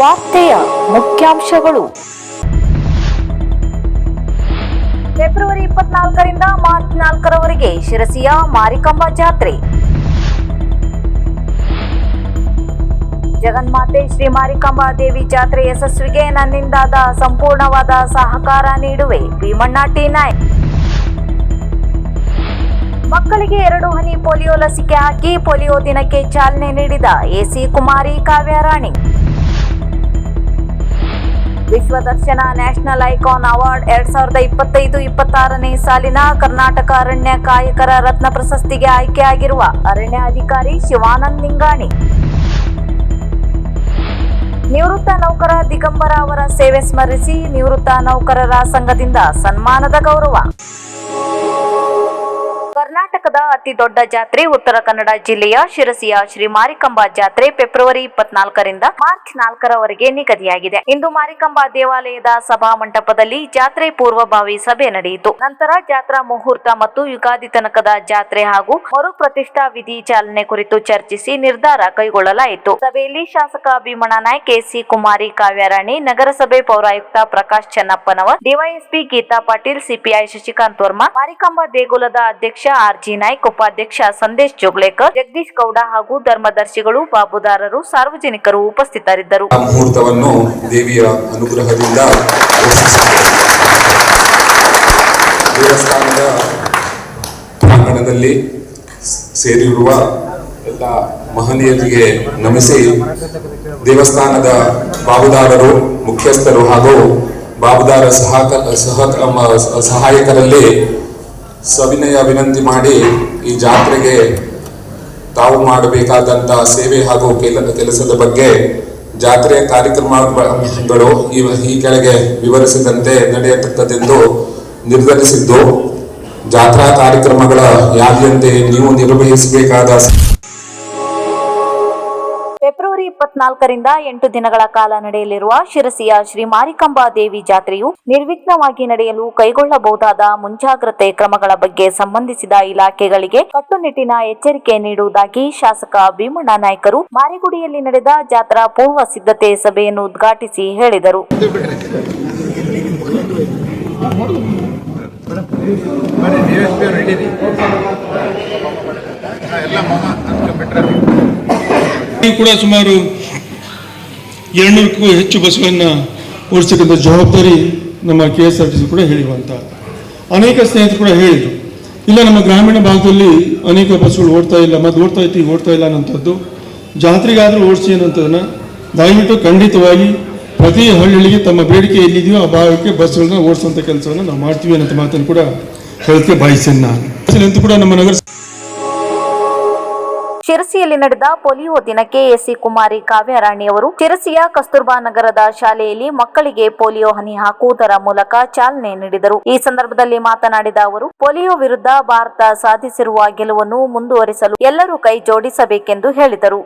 ವಾರ್ತೆಯ ಮುಖ್ಯಾಂಶಗಳು. ಫೆಬ್ರವರಿ ಇಪ್ಪತ್ನಾಲ್ಕರಿಂದ ಮಾರ್ಚ್ ನಾಲ್ಕರವರೆಗೆ ಶಿರಸಿಯ ಮಾರಿಕಂಬ ಜಾತ್ರೆ. ಜಗನ್ಮಾತೆ ಶ್ರೀ ಮಾರಿಕಾಂಬಾ ದೇವಿ ಜಾತ್ರೆ ಯಶಸ್ವಿಗೆ ನನ್ನಿಂದಾದ ಸಂಪೂರ್ಣವಾದ ಸಹಕಾರ ನೀಡುವೆ ಭೀಮಣ್ಣ ಟಿ ನಾಯಕ್. ಮಕ್ಕಳಿಗೆ ಎರಡು ಹನಿ ಪೋಲಿಯೋ ಲಸಿಕೆ ಹಾಕಿ ಪೋಲಿಯೋ ದಿನಕ್ಕೆ ಚಾಲನೆ ನೀಡಿದ AC Kumari Kavyarani Vishwadarshana national icon award ಎರಡ್ ಸಾವಿರದ ಇಪ್ಪತ್ತೈದು, ಇಪ್ಪತ್ತಾರನೇ ಸಾಲಿನ ಕರ್ನಾಟಕ ಅರಣ್ಯ ಕಾಯಕರ ರತ್ನ ಪ್ರಶಸ್ತಿಗೆ ಆಯ್ಕೆಯಾಗಿರುವ ಅರಣ್ಯ ಅಧಿಕಾರಿ ಶಿವಾನಂದ್ ನಿಂಗಾಣಿ ನಿವೃತ್ತ ನೌಕರ ದಿಗಂಬರ ಅವರ ಸೇವೆ ಸ್ಮರಿಸಿ ನಿವೃತ್ತ ನೌಕರರ ಸಂಘದಿಂದ ಸನ್ಮಾನದ ಗೌರವ. ಕರ್ನಾಟಕದ ಅತಿ ದೊಡ್ಡ ಜಾತ್ರೆ ಉತ್ತರ ಕನ್ನಡ ಜಿಲ್ಲೆಯ ಶಿರಸಿಯ ಶ್ರೀ ಮಾರಿಕಂಬಾ ಜಾತ್ರೆ ಫೆಬ್ರವರಿ ಇಪ್ಪತ್ನಾಲ್ಕರಿಂದ ಮಾರ್ಚ್ ನಾಲ್ಕರವರೆಗೆ ನಿಗದಿಯಾಗಿದೆ. ಇಂದು ಮಾರಿಕಂಬಾ ದೇವಾಲಯದ ಸಭಾ ಮಂಟಪದಲ್ಲಿ ಜಾತ್ರೆ ಪೂರ್ವಭಾವಿ ಸಭೆ ನಡೆಯಿತು. ನಂತರ ಜಾತ್ರಾ ಮುಹೂರ್ತ ಮತ್ತು ಯುಗಾದಿ ತನಕದ ಜಾತ್ರೆ ಹಾಗೂ ಮರು ಪ್ರತಿಷ್ಠಾ ವಿಧಿ ಚಾಲನೆ ಕುರಿತು ಚರ್ಚಿಸಿ ನಿರ್ಧಾರ ಕೈಗೊಳ್ಳಲಾಯಿತು. ಸಭೆಯಲ್ಲಿ ಶಾಸಕ ಭೀಮಣ್ಣ ನಾಯ್ಕ ಎಸಿ ಕುಮಾರಿ ಕಾವ್ಯರಾಣಿ, ನಗರಸಭೆ ಪೌರಾಯುಕ್ತ ಪ್ರಕಾಶ್ ಚನ್ನಪ್ಪನವರ್, ಡಿವೈಎಸ್ಪಿ ಗೀತಾ ಪಾಟೀಲ್, ಸಿಪಿಐ ಶಶಿಕಾಂತ್ ವರ್ಮಾ, ಮಾರಿಕಂಬಾ ದೇಗುಲದ ಅಧ್ಯಕ್ಷ ಆರ್ ನಾಯ್ಕ, ಉಪಾಧ್ಯಕ್ಷ ಸಂದೇಶ್ ಜೋಗ್ಲೇಕರ್, ಜಗದೀಶ್ ಗೌಡ ಹಾಗೂ ಧರ್ಮದರ್ಶಿಗಳು, ಬಾಬುದಾರರು, ಸಾರ್ವಜನಿಕರು ಉಪಸ್ಥಿತರಿದ್ದರು ಮುಹೂರ್ತವನ್ನು ದೇವಿಯ ಅನುಗ್ರಹದಿಂದ. ದೇವಸ್ಥಾನದ ಸೇರಿರುವ ಎಲ್ಲ ಮಹನೀಯರಿಗೆ ನಮಿಸಿ ದೇವಸ್ಥಾನದ ಬಾಬುದಾರರು, ಮುಖ್ಯಸ್ಥರು ಹಾಗೂ ಬಾಬುದಾರ ಸಹಕ ಸಹ ಸಹಾಯಕರಲ್ಲಿ ಸವಿನಯ ವಿನಂತಿ ಮಾಡಿ ಈ ಜಾತ್ರೆಗೆ ತಾವು ಮಾಡಬೇಕಾದಂತಹ ಸೇವೆ ಹಾಗೂ ಕೆಲ, ಕೆಲಸದ ಬಗ್ಗೆ ಜಾತ್ರೆಯ ಕಾರ್ಯಕ್ರಮಗಳು ಈ ಕೆಳಗೆ ವಿವರಿಸಿದಂತೆ ನಡೆಯತಕ್ಕದ್ದೆಂದು ನಿರ್ಧರಿಸಿದ್ದು, ಜಾತ್ರಾ ಕಾರ್ಯಕ್ರಮಗಳ ಯಾದಿಯಂತೆ ನೀವು ನಿರ್ವಹಿಸಬೇಕಾದ ಫೆಬ್ರವರಿ ಇಪ್ಪತ್ನಾಲ್ಕರಿಂದ ಎಂಟು ದಿನಗಳ ಕಾಲ ನಡೆಯಲಿರುವ ಶಿರಸಿಯ ಶ್ರೀ ಮಾರಿಕಾಂಬಾ ದೇವಿ ಜಾತ್ರೆಯು ನಿರ್ವಿಘ್ನವಾಗಿ ನಡೆಯಲು ಕೈಗೊಳ್ಳಬಹುದಾದ ಮುಂಜಾಗ್ರತೆ ಕ್ರಮಗಳ ಬಗ್ಗೆ ಸಂಬಂಧಿಸಿದ ಇಲಾಖೆಗಳಿಗೆ ಕಟ್ಟುನಿಟ್ಟಿನ ಎಚ್ಚರಿಕೆ ನೀಡುವುದಾಗಿ ಶಾಸಕ ಭೀಮಣ್ಣ ನಾಯ್ಕರು ಮಾರಿಗುಡಿಯಲ್ಲಿ ನಡೆದ ಜಾತ್ರಾ ಪೂರ್ವ ಸಿದ್ಧತೆ ಸಭೆಯನ್ನು ಉದ್ಘಾಟಿಸಿ ಹೇಳಿದರು. ಎಲ್ಲ ಕೂಡ ಸುಮಾರು ಎರಡ್ನೂರಕ್ಕೂ ಹೆಚ್ಚು ಬಸ್ಗಳನ್ನು ಓಡಿಸ್ತಕ್ಕಂಥ ಜವಾಬ್ದಾರಿ ನಮ್ಮ K S R T C ಕೂಡ ಹೇಳಿರುವಂಥ ಅನೇಕ ಸ್ನೇಹಿತರು ಕೂಡ ಹೇಳಿದರು. ಇಲ್ಲ, ನಮ್ಮ ಗ್ರಾಮೀಣ ಭಾಗದಲ್ಲಿ ಅನೇಕ ಬಸ್ಗಳು ಓಡ್ತಾ ಇಲ್ಲ, ಮತ್ತು ಓಡ್ತಾ ಇತ್ತು ಓಡ್ತಾ ಇಲ್ಲ ಅನ್ನೋಂಥದ್ದು ಜಾತ್ರೆಗಾದರೂ ಓಡಿಸಿ ಅನ್ನೋಂಥದ್ದನ್ನು ದಯವಿಟ್ಟು ಖಂಡಿತವಾಗಿ ಪ್ರತಿ ಹಳ್ಳಿಗಳಿಗೆ ತಮ್ಮ ಬೇಡಿಕೆ ಎಲ್ಲಿದೆಯೋ ಆ ಭಾಗಕ್ಕೆ ಬಸ್ಗಳನ್ನ ಓಡಿಸುವಂಥ ಕೆಲಸವನ್ನು ನಾವು ಮಾಡ್ತೀವಿ ಅನ್ನೋ ಮಾತನ್ನು ಕೂಡ ಹೇಳಕ್ಕೆ ಬಯಸ್ತೇನೆ ನಾನು. ಕೂಡ ನಮ್ಮ ನಗರ ಶಿರಸಿಯಲ್ಲಿ ನಡೆದ ಪೋಲಿಯೋ ದಿನಕ್ಕೆ ಎಸ್ಸಿ ಕುಮಾರಿ ಕಾವ್ಯರಾಣಿ ಅವರು ಶಿರಸಿಯ ಕಸ್ತೂರ್ಬಾ ನಗರದ ಶಾಲೆಯಲ್ಲಿ ಮಕ್ಕಳಿಗೆ ಪೋಲಿಯೋ ಹನಿ ಹಾಕುವುದರ ಮೂಲಕ ಚಾಲನೆ ನೀಡಿದರು. ಈ ಸಂದರ್ಭದಲ್ಲಿ ಮಾತನಾಡಿದ ಅವರು ಪೋಲಿಯೋ ವಿರುದ್ಧ ಭಾರತ ಸಾಧಿಸಿರುವ ಗೆಲುವನ್ನು ಮುಂದುವರಿಸಲು ಎಲ್ಲರೂ ಕೈ ಜೋಡಿಸಬೇಕೆಂದು ಹೇಳಿದರು.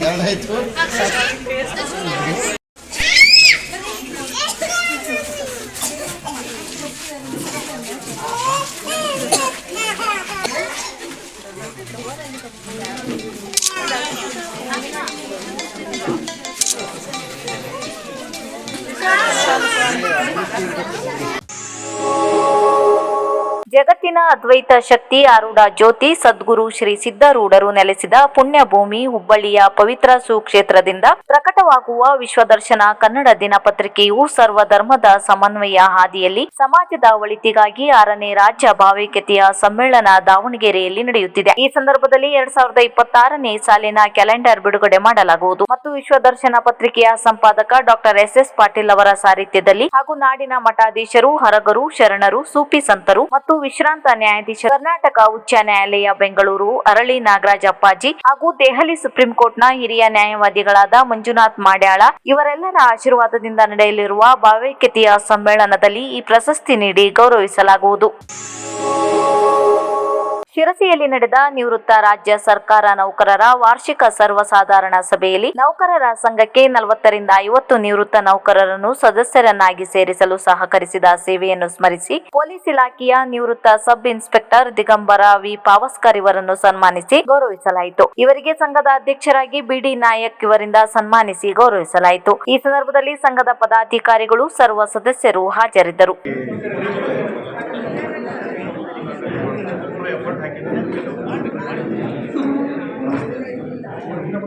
Yes. ಜಗತ್ತಿನ ಅದ್ವೈತ ಶಕ್ತಿ ಆರೂಢ ಜ್ಯೋತಿ ಸದ್ಗುರು ಶ್ರೀ ಸಿದ್ಧಾರೂಢರು ನೆಲೆಸಿದ ಪುಣ್ಯಭೂಮಿ ಹುಬ್ಬಳ್ಳಿಯ ಪವಿತ್ರ ಸುಕ್ಷೇತ್ರದಿಂದ ಪ್ರಕಟವಾಗುವ ವಿಶ್ವದರ್ಶನ ಕನ್ನಡ ದಿನಪತ್ರಿಕೆಯು ಸರ್ವಧರ್ಮದ ಸಮನ್ವಯ ಹಾದಿಯಲ್ಲಿ ಸಮಾಜದ ಒಳಿತಿಗಾಗಿ ಆರನೇ ರಾಜ್ಯ ಭಾವೈಕ್ಯತೆಯ ಸಮ್ಮೇಳನ ದಾವಣಗೆರೆಯಲ್ಲಿ ನಡೆಯುತ್ತಿದೆ. ಈ ಸಂದರ್ಭದಲ್ಲಿ ಎರಡ್ ಸಾವಿರದ ಇಪ್ಪತ್ತಾರನೇ ಸಾಲಿನ ಕ್ಯಾಲೆಂಡರ್ ಬಿಡುಗಡೆ ಮಾಡಲಾಗುವುದು. ಮತ್ತು ವಿಶ್ವದರ್ಶನ ಪತ್ರಿಕೆಯ ಸಂಪಾದಕ ಡಾಕ್ಟರ್ ಎಸ್ ಎಸ್ ಪಾಟೀಲ್ ಅವರ ಸಾರಿತ್ಯದಲ್ಲಿ ಹಾಗೂ ನಾಡಿನ ಮಠಾಧೀಶರು, ಹರಗರು, ಶರಣರು, ಸೂಫಿ ಸಂತರು ಮತ್ತು ವಿಶ್ರಾಂತ ನ್ಯಾಯಾಧೀಶ ಕರ್ನಾಟಕ ಉಚ್ಚ ನ್ಯಾಯಾಲಯ ಬೆಂಗಳೂರು, ಅರಳಿ ನಾಗರಾಜ್ ಅಪ್ಪಾಜಿ ಹಾಗೂ ದೆಹಲಿ ಸುಪ್ರೀಂ ಕೋರ್ಟ್ನ ಹಿರಿಯ ನ್ಯಾಯವಾದಿಗಳಾದ ಮಂಜುನಾಥ್ ಮಾಡ್ಯಾಳ ಇವರೆಲ್ಲರ ಆಶೀರ್ವಾದದಿಂದ ನಡೆಯಲಿರುವ ಭಾವೈಕ್ಯತೆಯ ಸಮ್ಮೇಳನದಲ್ಲಿ ಈ ಪ್ರಶಸ್ತಿ ನೀಡಿ ಗೌರವಿಸಲಾಗುವುದು. ಶಿರಸಿಯಲ್ಲಿ ನಡೆದ ನಿವೃತ್ತ ರಾಜ್ಯ ಸರ್ಕಾರ ನೌಕರರ ವಾರ್ಷಿಕ ಸರ್ವಸಾಧಾರಣ ಸಭೆಯಲ್ಲಿ ನೌಕರರ ಸಂಘಕ್ಕೆ ನಲವತ್ತರಿಂದ ಐವತ್ತು ನಿವೃತ್ತ ನೌಕರರನ್ನು ಸದಸ್ಯರನ್ನಾಗಿ ಸೇರಿಸಲು ಸಹಕರಿಸಿದ ಸೇವೆಯನ್ನು ಸ್ಮರಿಸಿ ಪೊಲೀಸ್ ಇಲಾಖೆಯ ನಿವೃತ್ತ sub inspector Digambar V. Pavaskar ಇವರನ್ನು ಸನ್ಮಾನಿಸಿ ಗೌರವಿಸಲಾಯಿತು. ಇವರಿಗೆ ಸಂಘದ ಅಧ್ಯಕ್ಷರಾಗಿ ಬಿಡಿ ನಾಯಕ್ ಇವರಿಂದ ಸನ್ಮಾನಿಸಿ ಗೌರವಿಸಲಾಯಿತು. ಈ ಸಂದರ್ಭದಲ್ಲಿ ಸಂಘದ ಪದಾಧಿಕಾರಿಗಳು ಸರ್ವ ಸದಸ್ಯರು ಹಾಜರಿದ್ದರು.